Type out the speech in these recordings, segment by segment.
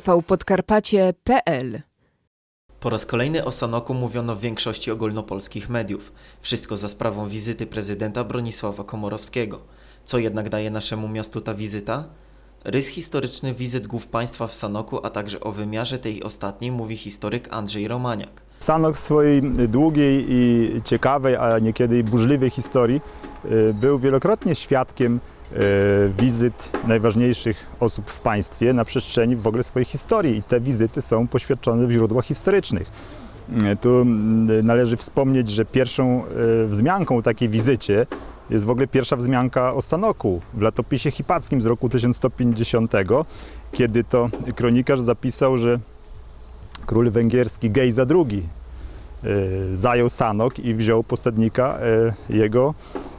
tvpodkarpacie.pl Po raz kolejny o Sanoku mówiono w większości ogólnopolskich mediów. Wszystko za sprawą wizyty prezydenta Bronisława Komorowskiego. Co jednak daje naszemu miastu ta wizyta? Rys historyczny wizyt głów państwa w Sanoku, a także o wymiarze tej ostatniej mówi historyk Andrzej Romaniak. Sanok w swojej długiej i ciekawej, a niekiedy i burzliwej historii y, był wielokrotnie świadkiem wizyt najważniejszych osób w państwie na przestrzeni w ogóle swojej historii i te wizyty są poświadczone w źródłach historycznych. Y, Tu należy wspomnieć, że pierwszą y, wzmianką takiej wizycie jest w ogóle pierwsza wzmianka o Sanoku w latopisie hipackim z roku 1150, kiedy to kronikarz zapisał, że król węgierski Gejza II zajął Sanok i wziął posadnika jego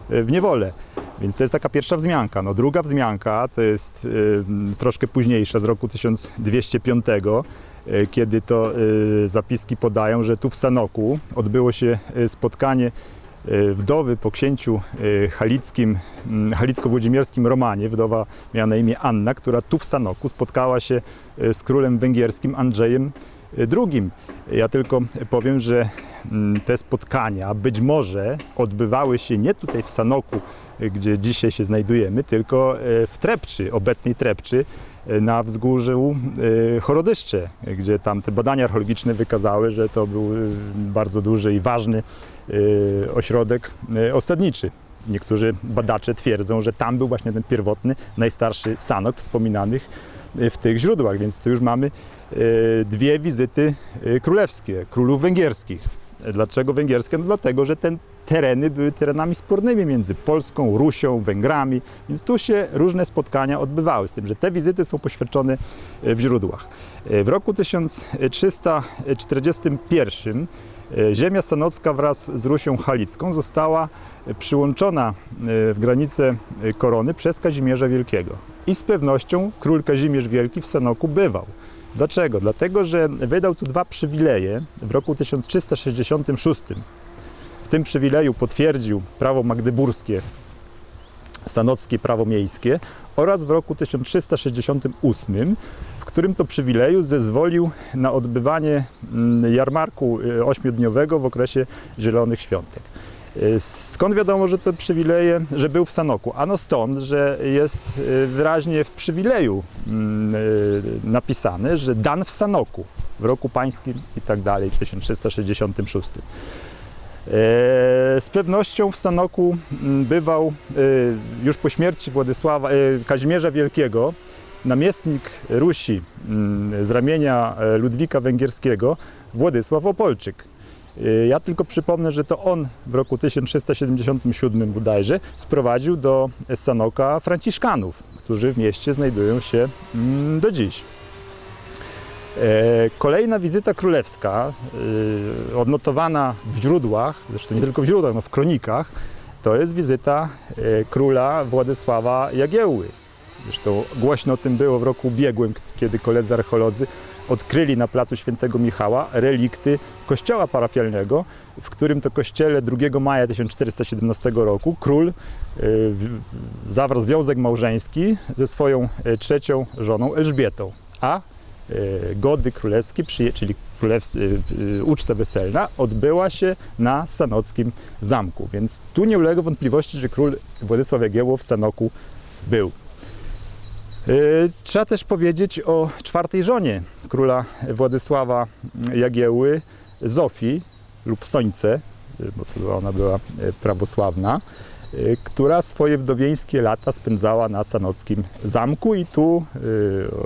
w niewolę. Więc to jest taka pierwsza wzmianka. No, druga wzmianka to jest y, troszkę późniejsza, z roku 1205, y, kiedy to y, zapiski podają, że tu w Sanoku odbyło się y, spotkanie y, wdowy po księciu y, halickim, mm, halicko-włodzimierskim Romanie, wdowa miała na imię Anna, która tu w Sanoku spotkała się z królem węgierskim Andrzejem II. Ja tylko powiem, że te spotkania być może odbywały się nie tutaj w Sanoku, y, gdzie dzisiaj się znajdujemy, tylko y, w Trepczy, obecnej Trepczy, y, na wzgórzu Chorodyszcze, gdzie tam te badania archeologiczne wykazały, że to był bardzo duży i ważny ośrodek osadniczy. Niektórzy badacze twierdzą, że tam był właśnie ten pierwotny, najstarszy sanok wspominanych w tych źródłach, więc tu już mamy dwie wizyty królewskie, królów węgierskich. Dlaczego węgierskie? No dlatego, że te tereny były terenami spornymi między Polską, Rusią, Węgrami, więc tu się różne spotkania odbywały, z tym, że te wizyty są poświadczone y, w źródłach. Y, W roku 1341 y, ziemia sanocka wraz z Rusią Halicką została przyłączona w granice korony przez Kazimierza Wielkiego. I z pewnością król Kazimierz Wielki w Sanoku bywał. Dlaczego? Dlatego, że wydał tu dwa przywileje w roku 1366. W tym przywileju potwierdził prawo magdeburskie, sanockie prawo miejskie oraz w roku 1368, w którym to przywileju zezwolił na odbywanie mm, jarmarku y, ośmiodniowego w okresie Zielonych Świątek. Y, Skąd wiadomo, że te przywileje, że był w Sanoku? Ano stąd, że jest y, wyraźnie w przywileju mm, y, napisane, że dan w Sanoku w roku pańskim i tak dalej, w 1366. E, Z pewnością w Sanoku mm, bywał e, już po śmierci Władysława, Kazimierza Wielkiego namiestnik Rusi mm, z ramienia e, Ludwika Węgierskiego Władysław Opolczyk. E, Ja tylko przypomnę, że to on w roku 1377 bodajże sprowadził do Sanoka Franciszkanów, którzy w mieście znajdują się mm, do dziś. E, Kolejna wizyta królewska, e, odnotowana w źródłach, zresztą nie tylko w źródłach, no w kronikach, to jest wizyta e, króla Władysława Jagiełły. Zresztą głośno o tym było w roku ubiegłym, kiedy koledzy archeolodzy odkryli na placu Świętego Michała relikty kościoła parafialnego, w którym to kościele 2 maja 1417 roku król w- zawarł związek małżeński ze swoją e, trzecią żoną Elżbietą, a e, gody królewskie, czyli uczta weselna, odbyła się na Sanockim Zamku. Więc tu nie ulega wątpliwości, że król Władysław Jagiełło w Sanoku był. E, Trzeba też powiedzieć o czwartej żonie króla Władysława Jagiełły, Zofii lub Sońce, e, bo to ona była e, prawosławna, która swoje wdowieńskie lata spędzała na Sanockim Zamku i tu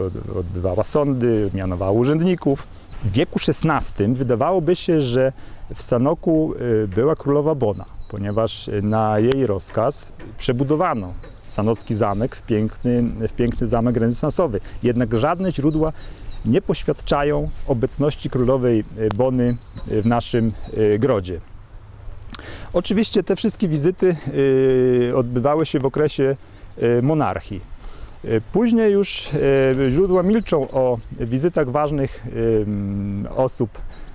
od- odbywała sądy, mianowała urzędników. W wieku XVI wydawałoby się, że w Sanoku była królowa Bona, ponieważ na jej rozkaz przebudowano Sanocki Zamek w piękny, w piękny zamek renesansowy. Jednak żadne źródła nie poświadczają obecności królowej e, Bony w naszym e, grodzie. Oczywiście te wszystkie wizyty e, odbywały się w okresie e, monarchii. E, Później już e, źródła milczą o wizytach ważnych osób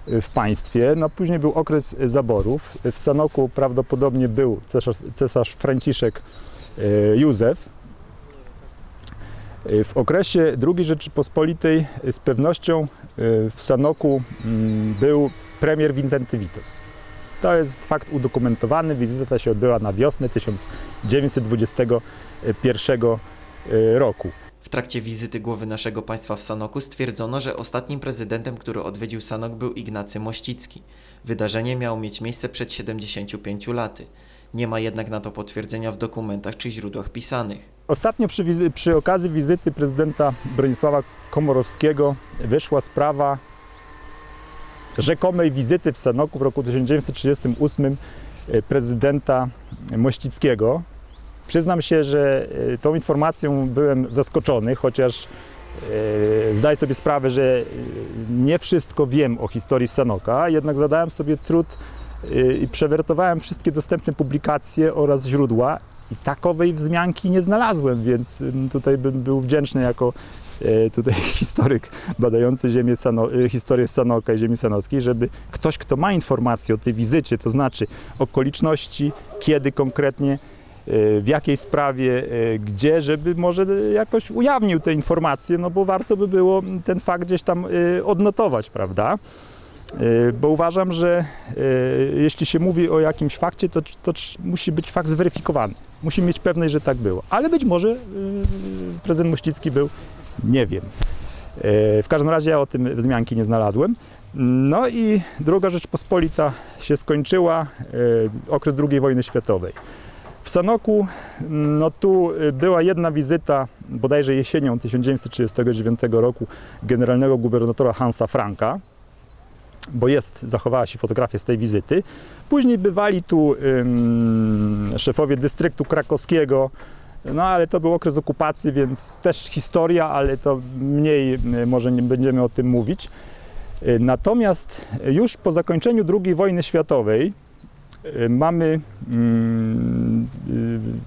w państwie. No, później był okres zaborów. W Sanoku prawdopodobnie był cesarz, cesarz Franciszek e, Józef. Y, W okresie II Rzeczypospolitej z pewnością y, w Sanoku mm, był premier Wincenty Witos. To jest fakt udokumentowany. Wizyta ta się odbyła na wiosnę 1921 y, roku. W trakcie wizyty głowy naszego państwa w Sanoku stwierdzono, że ostatnim prezydentem, który odwiedził Sanok był Ignacy Mościcki. Wydarzenie miało mieć miejsce przed 75 laty. Nie ma jednak na to potwierdzenia w dokumentach czy źródłach pisanych. Ostatnio przy, wizy- przy okazji wizyty prezydenta Bronisława Komorowskiego wyszła sprawa rzekomej wizyty w Sanoku w roku 1938 e, prezydenta Mościckiego. Przyznam się, że e, tą informacją byłem zaskoczony, chociaż e, zdaję sobie sprawę, że nie wszystko wiem o historii Sanoka, jednak zadałem sobie trud i przewertowałem wszystkie dostępne publikacje oraz źródła i takowej wzmianki nie znalazłem, więc tutaj bym był wdzięczny jako e, tutaj historyk badający ziemię Sano, e, historię Sanoka i ziemi sanockiej, żeby ktoś, kto ma informacje o tej wizycie, to znaczy okoliczności, kiedy konkretnie, w jakiej sprawie, gdzie, żeby może jakoś ujawnił te informacje, no bo warto by było ten fakt gdzieś tam odnotować, prawda? E, Bo uważam, że e, jeśli się mówi o jakimś fakcie, to, to musi być fakt zweryfikowany. Musi mieć pewność, że tak było. Ale być może e, prezydent Mościcki był, nie wiem. W każdym razie ja o tym wzmianki nie znalazłem. No i druga Rzeczpospolita się skończyła, okres II wojny światowej. W Sanoku, no tu była jedna wizyta, bodajże jesienią 1939 roku, generalnego gubernatora Hansa Franka, bo jest, zachowała się fotografia z tej wizyty. Później bywali tu ym, szefowie dystryktu krakowskiego, no ale to był okres okupacji, więc też historia, ale to mniej y, może nie będziemy o tym mówić. Y, Natomiast już po zakończeniu II wojny światowej y, mamy mm,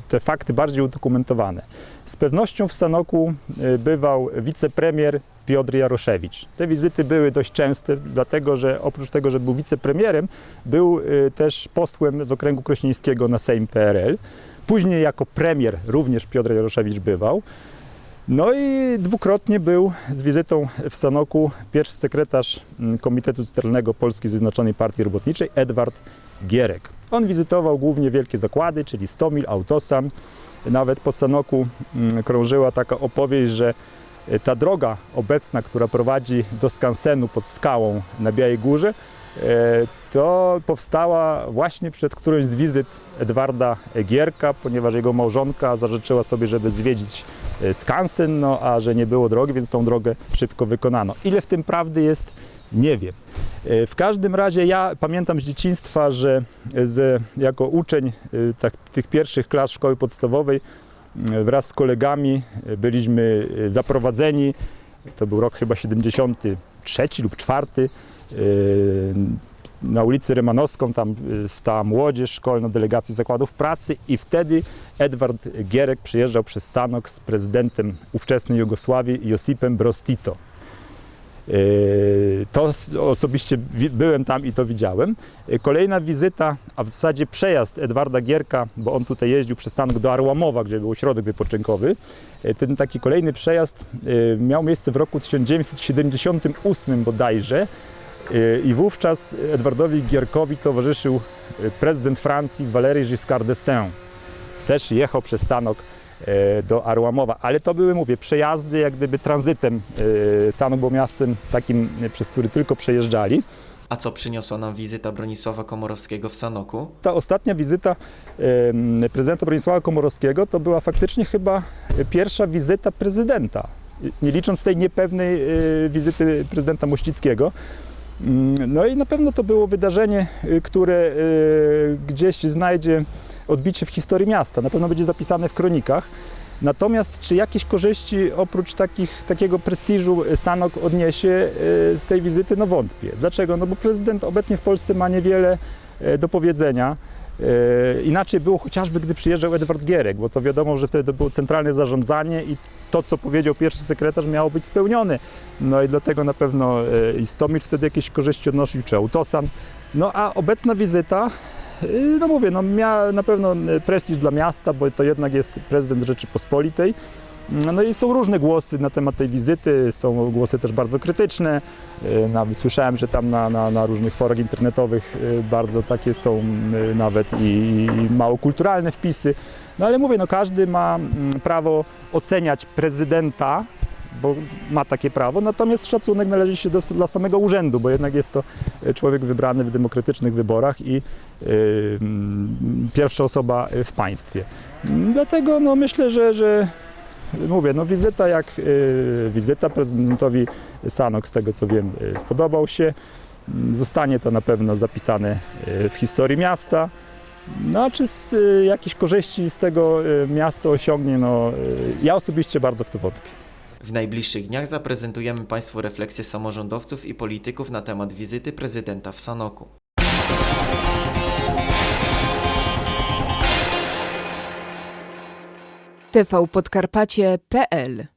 te fakty bardziej udokumentowane. Z pewnością w Sanoku bywał wicepremier Piotr Jaroszewicz. Te wizyty były dość częste, dlatego że oprócz tego, że był wicepremierem, był y, też posłem z okręgu krośnieńskiego na Sejm PRL. Później jako premier również Piotr Jaroszewicz bywał. No i dwukrotnie był z wizytą w Sanoku pierwszy sekretarz mm, Komitetu Centralnego Polskiej Zjednoczonej Partii Robotniczej Edward Gierek. On wizytował głównie wielkie zakłady, czyli Stomil, Autosan. Nawet po Sanoku mm, krążyła taka opowieść, że ta droga obecna, która prowadzi do skansenu pod skałą na Białej Górze, e, to powstała właśnie przed którąś z wizyt Edwarda Gierka, ponieważ jego małżonka zażyczyła sobie, żeby zwiedzić e, skansen, no a że nie było drogi, więc tą drogę szybko wykonano. Ile w tym prawdy jest, nie wiem. E, W każdym razie ja pamiętam z dzieciństwa, że z, jako uczeń e, tak, tych pierwszych klas szkoły podstawowej e, wraz z kolegami e, byliśmy e, zaprowadzeni, to był rok chyba 73 lub 4, na ulicy Rymanowską, tam y, stała młodzież szkolna, delegacji zakładów pracy i wtedy Edward Gierek przyjeżdżał przez Sanok z prezydentem ówczesnej Jugosławii Josipem Broz Tito. Y, To s- osobiście byłem tam i to widziałem. Y, Kolejna wizyta, a w zasadzie przejazd Edwarda Gierka, bo on tutaj jeździł przez Sanok do Arłamowa, gdzie był ośrodek wypoczynkowy. Y, Ten taki kolejny przejazd miał miejsce w roku 1978 bodajże. I wówczas Edwardowi Gierkowi towarzyszył prezydent Francji Valéry Giscard d'Estaing. Też jechał przez Sanok e, do Arłamowa, ale to były, mówię, przejazdy jak gdyby tranzytem. E, Sanok był miastem takim, e, przez który tylko przejeżdżali. A co przyniosła nam wizyta Bronisława Komorowskiego w Sanoku? Ta ostatnia wizyta prezydenta Bronisława Komorowskiego to była faktycznie chyba pierwsza wizyta prezydenta, nie licząc tej niepewnej e, wizyty prezydenta Mościckiego. Mm, No i na pewno to było wydarzenie, które gdzieś znajdzie odbicie w historii miasta, na pewno będzie zapisane w kronikach. Natomiast czy jakieś korzyści oprócz takich, takiego prestiżu Sanok odniesie y, z tej wizyty? No wątpię. Dlaczego? No bo prezydent obecnie w Polsce ma niewiele e, do powiedzenia. E, Inaczej było chociażby, gdy przyjeżdżał Edward Gierek, bo to wiadomo, że wtedy było centralne zarządzanie i to, co powiedział pierwszy sekretarz, miało być spełnione. No i dlatego na pewno e, i Stomil wtedy jakieś korzyści odnosił, czy Autosan. No a obecna wizyta, e, no mówię, no miała na pewno e, prestiż dla miasta, bo to jednak jest prezydent Rzeczypospolitej. No i są różne głosy na temat tej wizyty, są głosy też bardzo krytyczne. E, Nawet słyszałem, że tam na, na, na różnych forach internetowych bardzo takie są nawet i, i mało kulturalne wpisy. No ale mówię, no każdy ma mm, prawo oceniać prezydenta, bo ma takie prawo, natomiast szacunek należy się do, dla samego urzędu, bo jednak jest to e, człowiek wybrany w demokratycznych wyborach i e, mm, pierwsza osoba w państwie. Mm, Dlatego no, myślę, że, że mówię, no wizyta jak e, wizyta prezydentowi Sanok, z tego co wiem, e, podobał się. Mm, Zostanie to na pewno zapisane e, w historii miasta. No a czy z, e, jakieś korzyści z tego e, miasto osiągnie, no e, ja osobiście bardzo w to wątpię. W najbliższych dniach zaprezentujemy Państwu refleksje samorządowców i polityków na temat wizyty prezydenta w Sanoku. tvpodkarpacie.pl